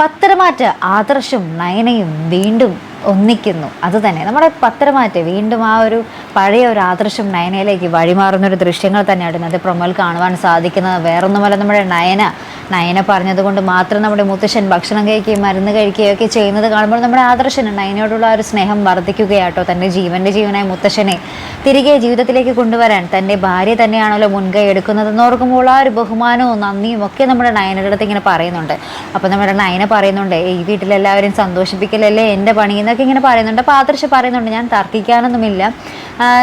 പത്രമാറ്റ ആദർശും നയനയും വീണ്ടും ഒന്നിക്കുന്നു. അതുതന്നെ നമ്മുടെ പത്തരമാറ്റ വീണ്ടും ആ ഒരു പഴയ ഒരു ആദർശം നയനയിലേക്ക് വഴിമാറുന്ന ഒരു ദൃശ്യങ്ങൾ തന്നെയാണ് ഇന്നത്തെ പ്രൊമോയിൽ കാണുവാൻ സാധിക്കുന്നത് വേറൊന്നുമല്ല നമ്മുടെ നയന. നയന പറഞ്ഞതുകൊണ്ട് മാത്രം നമ്മുടെ മുത്തശ്ശൻ ഭക്ഷണം കഴിക്കുകയും മരുന്ന് കഴിക്കുകയും ഒക്കെ ചെയ്യുന്നത് കാണുമ്പോൾ നമ്മുടെ ആദർശന് നയനയോടുള്ള ഒരു സ്നേഹം വർദ്ധിക്കുകയാട്ടോ തന്റെ ജീവന്റെ ജീവനായ മുത്തശ്ശനെ. തിരികെ ജീവിതത്തിലേക്ക് കൊണ്ടുവരാൻ തന്റെ ഭാര്യ തന്നെയാണല്ലോ മുൻകൈ എടുക്കുന്നതെന്ന് ഓർക്കുമ്പോൾ ആ ഒരു ബഹുമാനവും നന്ദിയും ഒക്കെ നമ്മുടെ നയനയുടെ അടുത്ത് ഇങ്ങനെ പറയുന്നുണ്ട്. അപ്പോൾ നമ്മുടെ നയന പറയുന്നുണ്ട് ഈ വീട്ടിലെല്ലാവരും സന്തോഷിപ്പിക്കലല്ലേ എന്റെ പണി എന്നൊക്കെ ഇങ്ങനെ പറയുന്നുണ്ട്. അപ്പോൾ ആദർശ പറയുന്നുണ്ട് ഞാൻ തർക്കിക്കാനൊന്നുമില്ല.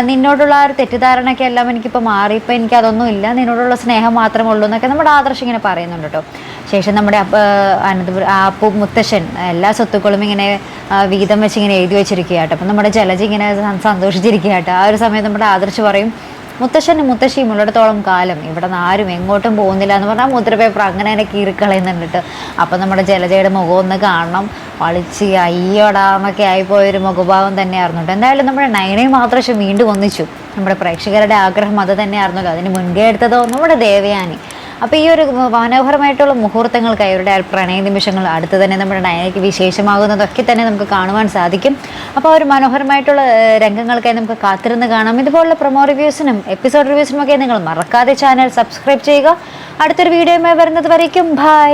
നിന്നോടുള്ള ആ ഒരു തെറ്റിദ്ധാരണയൊക്കെ എല്ലാം എനിക്കിപ്പോൾ മാറി. ഇപ്പോൾ എനിക്കതൊന്നും ഇല്ല. നിന്നോടുള്ള സ്നേഹം മാത്രമേ ഉള്ളൂ എന്നൊക്കെ നമ്മുടെ ആദർശം ഇങ്ങനെ പറയുന്നുണ്ട് കേട്ടോ. ശേഷം നമ്മുടെ അനന്തപുരം അപ്പു മുത്തശ്ശൻ എല്ലാ സ്വത്തുക്കളും ഇങ്ങനെ വീതം വെച്ച് ഇങ്ങനെ എഴുതി വെച്ചിരിക്കുകയാട്ടോ. അപ്പം നമ്മുടെ ജലജ ഇങ്ങനെ സന്തോഷിച്ചിരിക്കുകയാട്ടോ. ആ ഒരു സമയത്ത് നമ്മുടെ ആദർശ് പറയും മുത്തശ്ശനും മുത്തശ്ശിയും ഉള്ളിടത്തോളം കാലം. ഇവിടെ നിന്ന് ആരും എങ്ങോട്ടും പോകുന്നില്ല എന്ന് പറഞ്ഞാൽ മുദ്രപേപ്പർ അങ്ങനെ തന്നെ കീറിക്കളയുന്നുണ്ട് അപ്പം നമ്മുടെ ജലജയുടെ മുഖം ഒന്ന് കാണണം. വളിച്ച് അയ്യോടാന്നൊക്കെ ആയിപ്പോയൊരു മുഖഭാവം തന്നെയായിരുന്നു എന്തായാലും നമ്മുടെ നയനയും മാത്രം വീണ്ടും ഒന്നിച്ചു. നമ്മുടെ പ്രേക്ഷകരുടെ ആഗ്രഹം അത് തന്നെയായിരുന്നല്ലോ. അതിന് മുൻകൈ എടുത്തതോ നമ്മുടെ ദേവയാനി. അപ്പോൾ ഈ ഒരു മനോഹരമായിട്ടുള്ള മുഹൂർത്തങ്ങൾക്കായി അവരുടെ പ്രണയ നിമിഷങ്ങൾ അടുത്ത് തന്നെ നമ്മുടെ നയനയ്ക്ക് വിശേഷമാകുന്നതൊക്കെ തന്നെ നമുക്ക് കാണുവാൻ സാധിക്കും. അപ്പോൾ ആ ഒരു മനോഹരമായിട്ടുള്ള രംഗങ്ങൾക്കായി നമുക്ക് കാത്തിരുന്ന് കാണാം. ഇതുപോലുള്ള പ്രൊമോ റിവ്യൂസിനും എപ്പിസോഡ് റിവ്യൂസിനും ഒക്കെ നിങ്ങൾ മറക്കാതെ ചാനൽ സബ്സ്ക്രൈബ് ചെയ്യുക. അടുത്തൊരു വീഡിയോയുമായി വരുന്നത് വരയ്ക്കും. ബൈ.